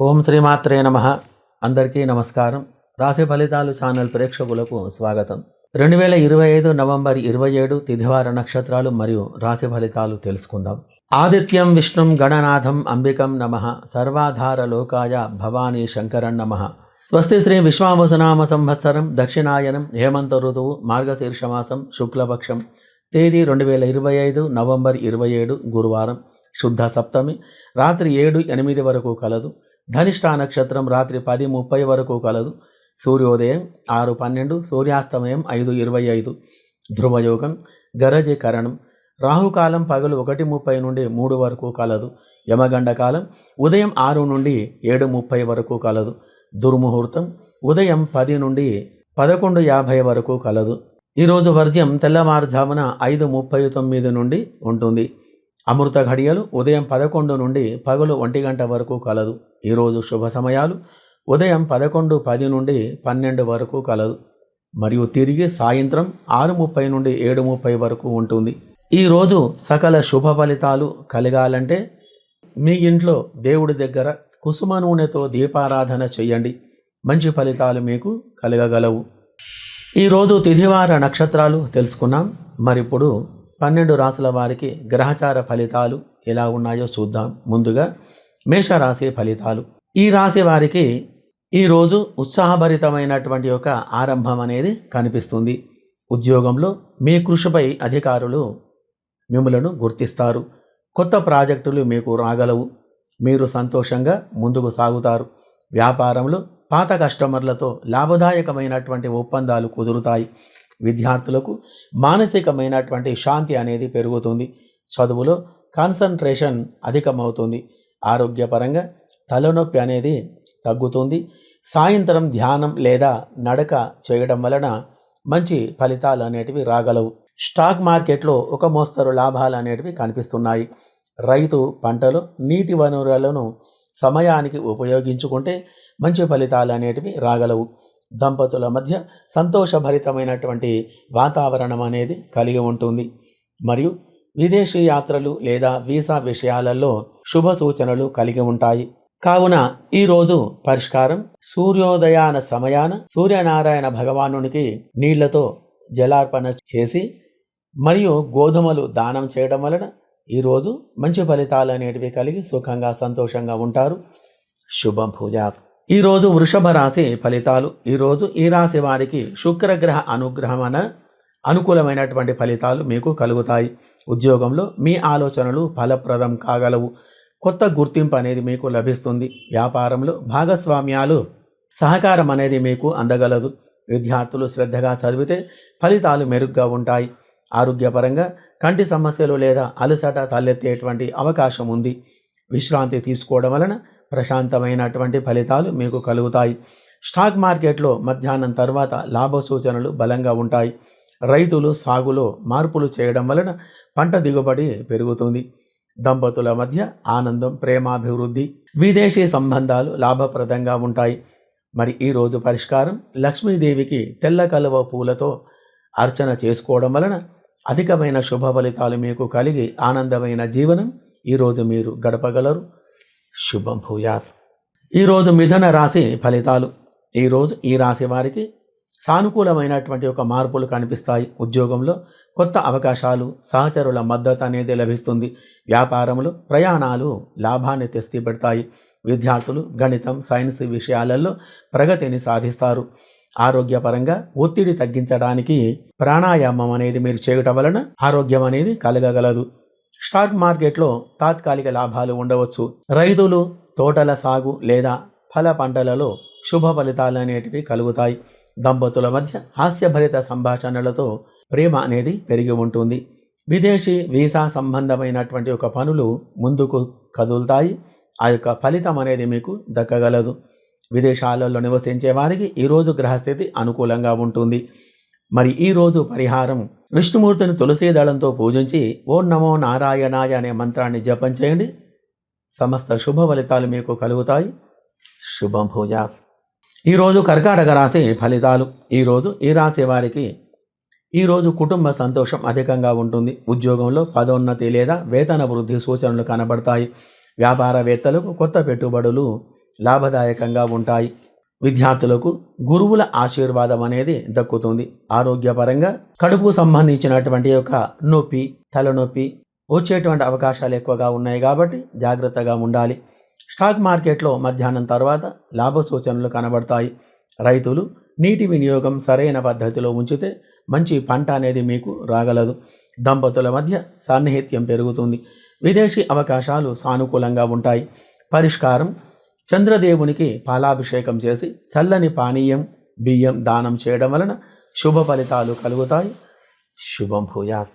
ఓం శ్రీమాత్రే నమ. అందరికీ నమస్కారం. రాశి ఫలితాలు ఛానల్ ప్రేక్షకులకు స్వాగతం. రెండు వేల ఇరవై ఐదు నవంబర్ ఇరవై ఏడు తిథివార నక్షత్రాలు మరియు రాశి ఫలితాలు తెలుసుకుందాం. ఆదిత్యం విష్ణుం గణనాథం అంబికం నమ. సర్వాధార లోకాయ భవానీ శంకరన్ నమ. స్వస్తి శ్రీ విశ్వావసనామ సంవత్సరం దక్షిణాయనం హేమంత ఋతువు మార్గశీర్షమాసం శుక్లపక్షం. తేదీ రెండు వేల ఇరవై ఐదు నవంబర్ ఇరవై ఏడు గురువారం. శుద్ధ సప్తమి. రాత్రి ఏడు ఎనిమిది వరకు కలదు. ధనిష్ట నక్షత్రం రాత్రి పది ముప్పై వరకు కలదు. సూర్యోదయం ఆరు పన్నెండు సూర్యాస్తమయం ఐదు ఇరవై ఐదు. ధ్రువయోగం గరజీకరణం రాహుకాలం పగలు ఒకటి ముప్పై నుండి మూడు వరకు కలదు. యమగండ కాలం ఉదయం ఆరు నుండి ఏడు ముప్పై వరకు కలదు. దుర్ముహూర్తం ఉదయం పది నుండి పదకొండు యాభై వరకు కలదు. ఈరోజు వర్జ్యం తెల్లవారుజామున ఐదు ముప్పై తొమ్మిది నుండి ఉంటుంది. అమృత ఘడియలు ఉదయం పదకొండు నుండి పగలు ఒంటి గంట వరకు కలదు. ఈరోజు శుభ సమయాలు. ఉదయం పదకొండు పది నుండి పన్నెండు వరకు కలదు. మరియు తిరిగి సాయంత్రం ఆరు ముప్పై నుండి ఏడు ముప్పై వరకు ఉంటుంది. ఈరోజు సకల శుభ ఫలితాలు కలగాలంటే మీ ఇంట్లో దేవుడి దగ్గర కుసుమ నూనెతో దీపారాధన చేయండి. మంచి ఫలితాలు మీకు కలగగలవు. ఈరోజు తిథివార నక్షత్రాలు తెలుసుకున్నాం. మరిప్పుడు పన్నెండు రాసుల వారికి గ్రహచార ఫలితాలు ఎలా ఉన్నాయో చూద్దాం. ముందుగా మేషరాశి ఫలితాలు. ఈ రాశి వారికి ఈరోజు ఉత్సాహభరితమైనటువంటి ఒక ఆరంభం అనేది కనిపిస్తుంది. ఉద్యోగంలో మీ కృషిపై అధికారులు మిమ్మలను గుర్తిస్తారు. కొత్త ప్రాజెక్టులు మీకు రాగలవు. మీరు సంతోషంగా ముందుకు సాగుతారు. వ్యాపారంలో పాత కస్టమర్లతో లాభదాయకమైనటువంటి ఒప్పందాలు కుదురుతాయి. విద్యార్థులకు మానసికమైనటువంటి శాంతి అనేది పెరుగుతుంది. చదువులో కాన్సన్ట్రేషన్ అధికమవుతుంది. ఆరోగ్యపరంగా తలనొప్పి అనేది తగ్గుతుంది. సాయంత్రం ధ్యానం లేదా నడక చేయడం వలన మంచి ఫలితాలు అనేటివి రాగలవు. స్టాక్ మార్కెట్లో ఒక మోస్తరు లాభాలు అనేటివి కనిపిస్తున్నాయి. రైతు పంటలో నీటి వనరులను సమయానికి ఉపయోగించుకుంటే మంచి ఫలితాలు అనేటివి రాగలవు. దంపతుల మధ్య సంతోషభరితమైనటువంటి వాతావరణం అనేది కలిగి ఉంటుంది. మరియు విదేశీ యాత్రలు లేదా వీసా విషయాలలో శుభ సూచనలు కలిగి ఉంటాయి. కావున ఈరోజు పరిష్కారం సూర్యోదయాన సమయాన సూర్యనారాయణ భగవానునికి నీళ్ళతో జలార్పణ చేసి మరియు గోధుమలు దానం చేయడం వలన ఈరోజు మంచి ఫలితాలు అనేటివి కలిగి సుఖంగా సంతోషంగా ఉంటారు. శుభం భూజాత్ ఈరోజు వృషభ రాశి ఫలితాలు. ఈరోజు ఈ రాశి వారికి శుక్రగ్రహ అనుగ్రహమన అనుకూలమైనటువంటి ఫలితాలు మీకు కలుగుతాయి. ఉద్యోగంలో మీ ఆలోచనలు ఫలప్రదం కాగలవు. కొత్త గుర్తింపు అనేది మీకు లభిస్తుంది. వ్యాపారంలో భాగస్వామ్యాలు సహకారం అనేది మీకు అందగలదు. విద్యార్థులు శ్రద్ధగా చదివితే ఫలితాలు మెరుగ్గా ఉంటాయి. ఆరోగ్యపరంగా కంటి సమస్యలు లేదా అలసట తలెత్తేటువంటి అవకాశం ఉంది. విశ్రాంతి తీసుకోవడం వలన ప్రశాంతమైనటువంటి ఫలితాలు మీకు కలుగుతాయి. స్టాక్ మార్కెట్లో మధ్యాహ్నం తర్వాత లాభ సూచనలు బలంగా ఉంటాయి. రైతులు సాగులో మార్పులు చేయడం వలన పంట దిగుబడి పెరుగుతుంది. దంపతుల మధ్య ఆనందం ప్రేమాభివృద్ధి విదేశీ సంబంధాలు లాభప్రదంగా ఉంటాయి. మరి ఈరోజు పరిష్కారం లక్ష్మీదేవికి తెల్ల కలువ పూలతో అర్చన చేసుకోవడం వలన అధికమైన శుభ ఫలితాలు మీకు కలిగి ఆనందమైన జీవనం ఈరోజు మీరు గడపగలరు. శుభం భూయాత్. ఈరోజు మిథున రాశి ఫలితాలు. ఈరోజు ఈ రాశి వారికి సానుకూలమైనటువంటి ఒక మార్పులు కనిపిస్తాయి. ఉద్యోగంలో కొత్త అవకాశాలు సహచరుల మద్దతు అనేది లభిస్తుంది. వ్యాపారంలో ప్రయాణాలు లాభాన్ని తెస్తిపెడతాయి విద్యార్థులు గణితం సైన్స్ విషయాలలో ప్రగతిని సాధిస్తారు. ఆరోగ్యపరంగా ఒత్తిడి తగ్గించడానికి ప్రాణాయామం అనేది మీరు చేయటం వలన ఆరోగ్యం అనేది కలగగలదు. స్టాక్ మార్కెట్లో తాత్కాలిక లాభాలు ఉండవచ్చు. రైతులు తోటల సాగు లేదా ఫల పంటలలో శుభ ఫలితాలు అనేటివి కలుగుతాయి. దంపతుల మధ్య హాస్యభరిత సంభాషణలతో ప్రేమ అనేది పెరిగి ఉంటుంది. విదేశీ వీసా సంబంధమైనటువంటి ఒక పనులు ముందుకు కదులుతాయి. ఆ యొక్క ఫలితం అనేది మీకు దక్కగలదు. విదేశాలలో నివసించే వారికి ఈరోజు గ్రహస్థితి అనుకూలంగా ఉంటుంది. మరి ఈరోజు పరిహారం విష్ణుమూర్తిని తులసీ దళంతో పూజించి ఓం నమో నారాయణాయ అనే మంత్రాన్ని జపం చేయండి. సమస్త శుభ ఫలితాలు మీకు కలుగుతాయి. శుభం పూజ ఈరోజు కర్కాటక రాశి ఫలితాలు. ఈరోజు ఈ రాశి వారికి ఈరోజు కుటుంబ సంతోషం అధికంగా ఉంటుంది. ఉద్యోగంలో పదోన్నతి లేదా వేతన వృద్ధి సూచనలు కనబడతాయి. వ్యాపారవేత్తలకు కొత్త పెట్టుబడులు లాభదాయకంగా ఉంటాయి. విద్యార్థులకు గురువుల ఆశీర్వాదం అనేది దక్కుతుంది. ఆరోగ్యపరంగా కడుపు సంబంధించినటువంటి యొక్క నొప్పి తలనొప్పి వచ్చేటువంటి అవకాశాలు ఎక్కువగా ఉన్నాయి కాబట్టి జాగ్రత్తగా ఉండాలి. స్టాక్ మార్కెట్లో మధ్యాహ్నం తర్వాత లాభ సూచనలు కనబడతాయి. రైతులు నీటి వినియోగం సరైన పద్ధతిలో ఉంచితే మంచి పంట అనేది మీకు రాగలదు. దంపతుల మధ్య సాన్నిహిత్యం పెరుగుతుంది. విదేశీ అవకాశాలు సానుకూలంగా ఉంటాయి. పరిష్కారం చంద్రదేవునికి పాలాభిషేకం చేసి చల్లని పానీయం బియ్యం దానం చేయడం వలన శుభ ఫలితాలు కలుగుతాయి. శుభం భూయాత్.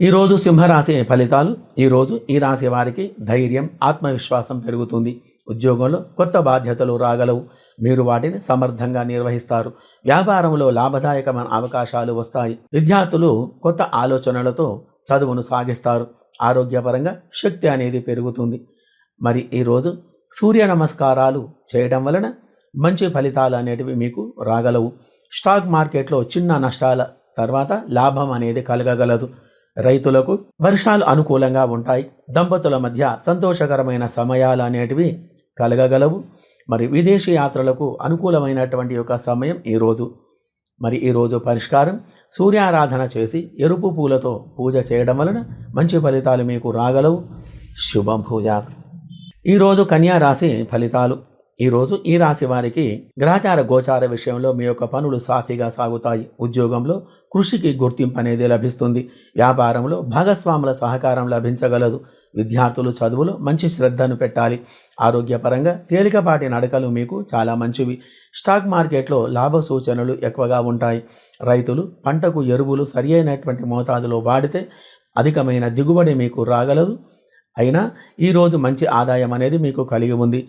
ఈరోజు సింహరాశి ఫలితాలు. ఈరోజు ఈ రాశి వారికి ధైర్యం ఆత్మవిశ్వాసం పెరుగుతుంది. ఉద్యోగంలో కొత్త బాధ్యతలు రాగలవు. మీరు వాటిని సమర్థంగా నిర్వహిస్తారు. వ్యాపారంలో లాభదాయకమైన అవకాశాలు వస్తాయి. విద్యార్థులు కొత్త ఆలోచనలతో చదువును సాగిస్తారు. ఆరోగ్యపరంగా శక్తి అనేది పెరుగుతుంది. మరి ఈరోజు సూర్య నమస్కారాలు చేయడం వలన మంచి ఫలితాలు అనేటివి మీకు రాగలవు. స్టాక్ మార్కెట్లో చిన్న నష్టాల తర్వాత లాభం అనేది కలగగలదు. రైతులకు వర్షాలు అనుకూలంగా ఉంటాయి. దంపతుల మధ్య సంతోషకరమైన సమయాలు అనేటివి కలగగలవు. మరి విదేశీ యాత్రలకు అనుకూలమైనటువంటి ఒక సమయం ఈరోజు మరి ఈరోజు పరిష్కారం సూర్యారాధన చేసి ఎరుపు పూలతో పూజ చేయడం వలన మంచి ఫలితాలు మీకు రాగలవు. శుభం భూయాత్. ఈరోజు కన్యా రాశి ఫలితాలు. ఈరోజు ఈ రాశి వారికి గ్రహచార గోచార విషయంలో మీ యొక్క పనులు సాఫీగా సాగుతాయి. ఉద్యోగంలో కృషికి గుర్తింపు అనేది లభిస్తుంది. వ్యాపారంలో భాగస్వాముల సహకారం లభించగలదు. విద్యార్థులు చదువులో మంచి శ్రద్ధను పెట్టాలి. ఆరోగ్యపరంగా తేలికపాటి నడకలు మీకు చాలా మంచివి. స్టాక్ మార్కెట్లో లాభ సూచనలు ఎక్కువగా ఉంటాయి. రైతులు పంటకు ఎరువులు సరి అయినటువంటి మోతాదులో వాడితే అధికమైన దిగుబడి మీకు రాగలదు. అయినా ఈరోజు మంచి ఆదాయం అనేది మీకు కలిగి ఉంది.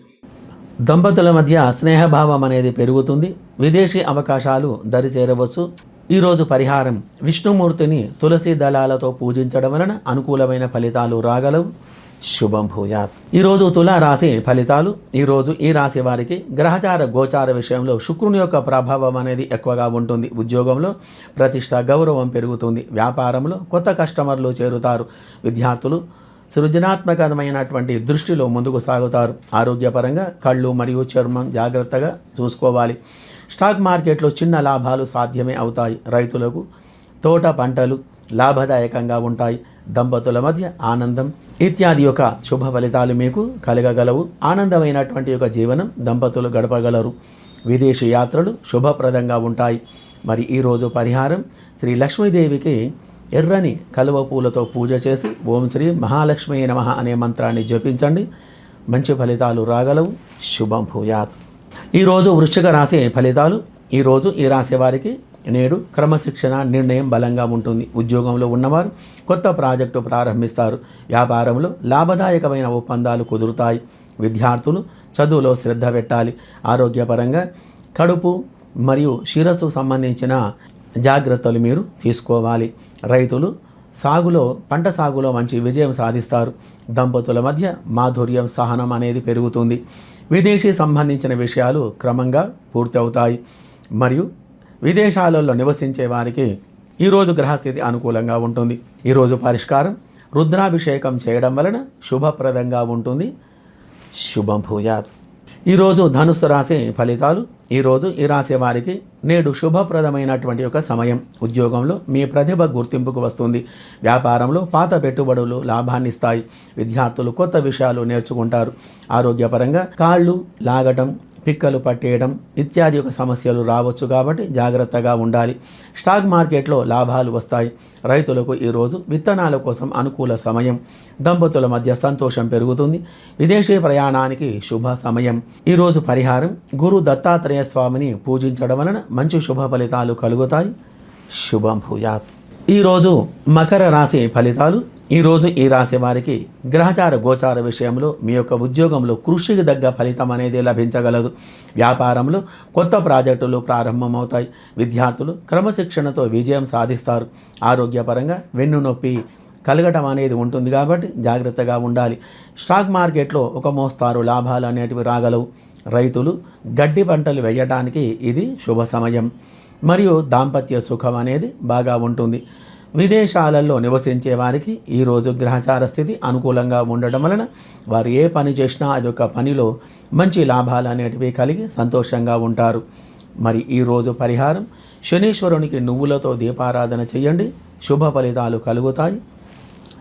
దంపతుల మధ్య స్నేహభావం అనేది పెరుగుతుంది. విదేశీ అవకాశాలు దరిచేరవచ్చు. ఈరోజు పరిహారం విష్ణుమూర్తిని తులసి దళాలతో పూజించడం వలన అనుకూలమైన ఫలితాలు రాగలవు. శుభం భూయాత్. ఈరోజు తుల రాశి ఫలితాలు. ఈరోజు ఈ రాశి వారికి గ్రహచార గోచార విషయంలో శుక్రుని యొక్క ప్రభావం అనేది ఎక్కువగా ఉంటుంది. ఉద్యోగంలో ప్రతిష్ట గౌరవం పెరుగుతుంది. వ్యాపారంలో కొత్త కస్టమర్లు చేరుతారు. విద్యార్థులు సృజనాత్మకమైనటువంటి దృష్టిలో ముందుకు సాగుతారు. ఆరోగ్యపరంగా కళ్ళు మరియు చర్మం జాగ్రత్తగా చూసుకోవాలి. స్టాక్ మార్కెట్లో చిన్న లాభాలు సాధ్యమే అవుతాయి. రైతులకు తోట పంటలు లాభదాయకంగా ఉంటాయి. దంపతుల మధ్య ఆనందం ఇత్యాది యొక్క శుభ ఫలితాలు మీకు కలగగలవు. ఆనందమైనటువంటి యొక్క జీవనం దంపతులు గడపగలరు. విదేశీ యాత్రలు శుభప్రదంగా ఉంటాయి. మరి ఈరోజు పరిహారం శ్రీ లక్ష్మీదేవికి ఎర్రని కలువ పూలతో పూజ చేసి ఓం శ్రీ మహాలక్ష్మి నమ అనే మంత్రాన్ని జపించండి. మంచి ఫలితాలు రాగలవు. శుభం భూయాత్. ఈరోజు వృశ్చిక రాశి ఫలితాలు. ఈరోజు ఈ రాశి వారికి నేడు క్రమశిక్షణ నిర్ణయం బలంగా ఉంటుంది. ఉద్యోగంలో ఉన్నవారు కొత్త ప్రాజెక్టు ప్రారంభిస్తారు. వ్యాపారంలో లాభదాయకమైన ఒప్పందాలు కుదురుతాయి. విద్యార్థులు చదువులో శ్రద్ధ పెట్టాలి. ఆరోగ్యపరంగా కడుపు మరియు శిరస్సు సంబంధించిన జాగ్రత్తలు మీరు తీసుకోవాలి. రైతులు సాగులో పంట సాగులో మంచి విజయం సాధిస్తారు. దంపతుల మధ్య మాధుర్యం సహనం అనేది పెరుగుతుంది. విదేశీ సంబంధించిన విషయాలు క్రమంగా పూర్తవుతాయి. మరియు విదేశాలలో నివసించే వారికి ఈరోజు గ్రహస్థితి అనుకూలంగా ఉంటుంది. ఈరోజు పరిష్కారం రుద్రాభిషేకం చేయడం వలన శుభప్రదంగా ఉంటుంది. శుభం భూయాత్. ఈరోజు ధనుస్సు రాశి ఫలితాలు ఈరోజు ఈ రాశి వారికి నేడు శుభప్రదమైనటువంటి ఒక సమయం. ఉద్యోగంలో మీ ప్రతిభ గుర్తింపుకు వస్తుంది. వ్యాపారంలో పాత పెట్టుబడులు లాభాన్ని ఇస్తాయి విద్యార్థులు కొత్త విషయాలు నేర్చుకుంటారు. ఆరోగ్యపరంగా కాళ్ళు లాగటం పిక్కలు పట్టేయడం ఇత్యాది ఒక సమస్యలు రావచ్చు కాబట్టి జాగ్రత్తగా ఉండాలి. స్టాక్ మార్కెట్లో లాభాలు వస్తాయి. రైతులకు ఈరోజు విత్తనాల కోసం అనుకూల సమయం. దంపతుల మధ్య సంతోషం పెరుగుతుంది. విదేశీ ప్రయాణానికి శుభ సమయం. ఈరోజు పరిహారం గురు దత్తాత్రేయ స్వామిని పూజించడం వలన మంచి శుభ ఫలితాలు కలుగుతాయి. శుభం భూయాత్. ఈరోజు మకర రాశి ఫలితాలు ఈరోజు ఈ రాశి వారికి గ్రహచార గోచార విషయంలో మీ యొక్క ఉద్యోగంలో కృషికి తగ్గ ఫలితం అనేది లభించగలదు. వ్యాపారంలో కొత్త ప్రాజెక్టులు ప్రారంభమవుతాయి. విద్యార్థులు క్రమశిక్షణతో విజయం సాధిస్తారు. ఆరోగ్యపరంగా వెన్ను నొప్పి కలగటం అనేది ఉంటుంది కాబట్టి జాగ్రత్తగా ఉండాలి. స్టాక్ మార్కెట్లో ఒక మోస్తారు. లాభాలు అనేటివి రాగలవు. రైతులు గడ్డి పంటలు వేయటానికి ఇది శుభ సమయం. మరియు దాంపత్య సుఖం అనేది బాగా ఉంటుంది. విదేశాలలో నివసించే వారికి ఈరోజు గ్రహచార స్థితి అనుకూలంగా ఉండడం వలన వారు ఏ పని చేసినా అది ఒక పనిలో మంచి లాభాలు అనేటివి కలిగి సంతోషంగా ఉంటారు. మరి ఈరోజు పరిహారం శనీశ్వరునికి నువ్వులతో దీపారాధన చేయండి. శుభ ఫలితాలు కలుగుతాయి.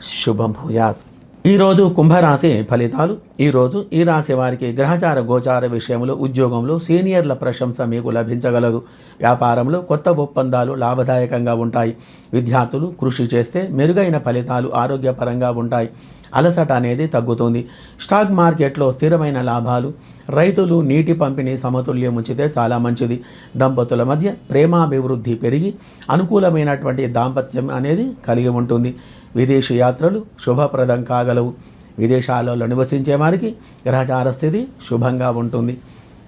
శుభం భూయాత్. ఈరోజు కుంభరాశి ఫలితాలు ఈరోజు ఈ రాశి వారికి గ్రహచార గోచార విషయంలో ఉద్యోగంలో సీనియర్ల ప్రశంస మీకు లభించగలదు. వ్యాపారంలో కొత్త ఒప్పందాలు లాభదాయకంగా ఉంటాయి. విద్యార్థులు కృషి చేస్తే మెరుగైన ఫలితాలు ఆరోగ్యపరంగా ఉంటాయి. అలసట అనేది తగ్గుతుంది. స్టాక్ మార్కెట్లో స్థిరమైన లాభాలు రైతులు నీటి పంపిణీ సమతుల్యం ఉంచితే చాలా మంచిది. దంపతుల మధ్య ప్రేమాభివృద్ధి పెరిగి అనుకూలమైనటువంటి దాంపత్యం అనేది కలిగి ఉంటుంది. విదేశీ యాత్రలు శుభప్రదం కాగలవు. విదేశాలలో నివసించే వారికి గ్రహచార స్థితి శుభంగా ఉంటుంది.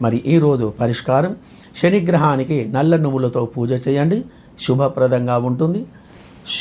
మరి ఈరోజు పరిష్కారం శనిగ్రహానికి నల్ల నువ్వులతో పూజ చేయండి. శుభప్రదంగా ఉంటుంది.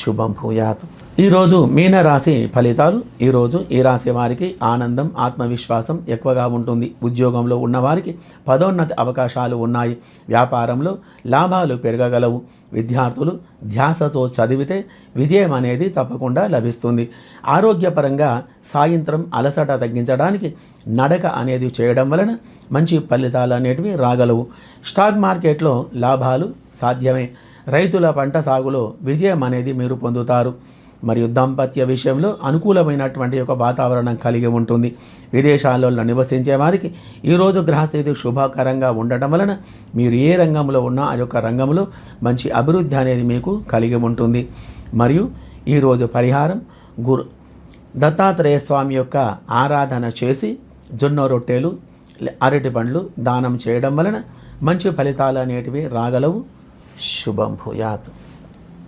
శుభం భూయాత్. ఈరోజు మీన రాశి ఫలితాలు ఈరోజు ఈ రాశి వారికి ఆనందం ఆత్మవిశ్వాసం ఎక్కువగా ఉంటుంది. ఉద్యోగంలో ఉన్నవారికి పదోన్నతి అవకాశాలు ఉన్నాయి. వ్యాపారంలో లాభాలు పెరగగలవు. విద్యార్థులు ధ్యాసతో చదివితే విజయం అనేది తప్పకుండా లభిస్తుంది. ఆరోగ్యపరంగా సాయంత్రం అలసట తగ్గించడానికి నడక అనేది చేయడం వలన మంచి ఫలితాలు అనేటివి రాగలవు. స్టాక్ మార్కెట్లో లాభాలు సాధ్యమే. రైతుల పంట సాగులో విజయం అనేది మీరు పొందుతారు. మరియు దాంపత్య విషయంలో అనుకూలమైనటువంటి ఒక వాతావరణం కలిగి ఉంటుంది. విదేశాలలో నివసించే వారికి ఈరోజు గ్రహస్థితి శుభకరంగా ఉండటం వలన మీరు ఏ రంగంలో ఉన్నా ఆ యొక్క రంగంలో మంచి అభివృద్ధి అనేది మీకు కలిగి ఉంటుంది. మరియు ఈరోజు పరిహారం గురు దత్తాత్రేయ స్వామి యొక్క ఆరాధన చేసి జొన్న రొట్టెలు అరటి పండ్లు దానం చేయడం వలన మంచి ఫలితాలు అనేటివి రాగలవు. శుభం భూయాత్.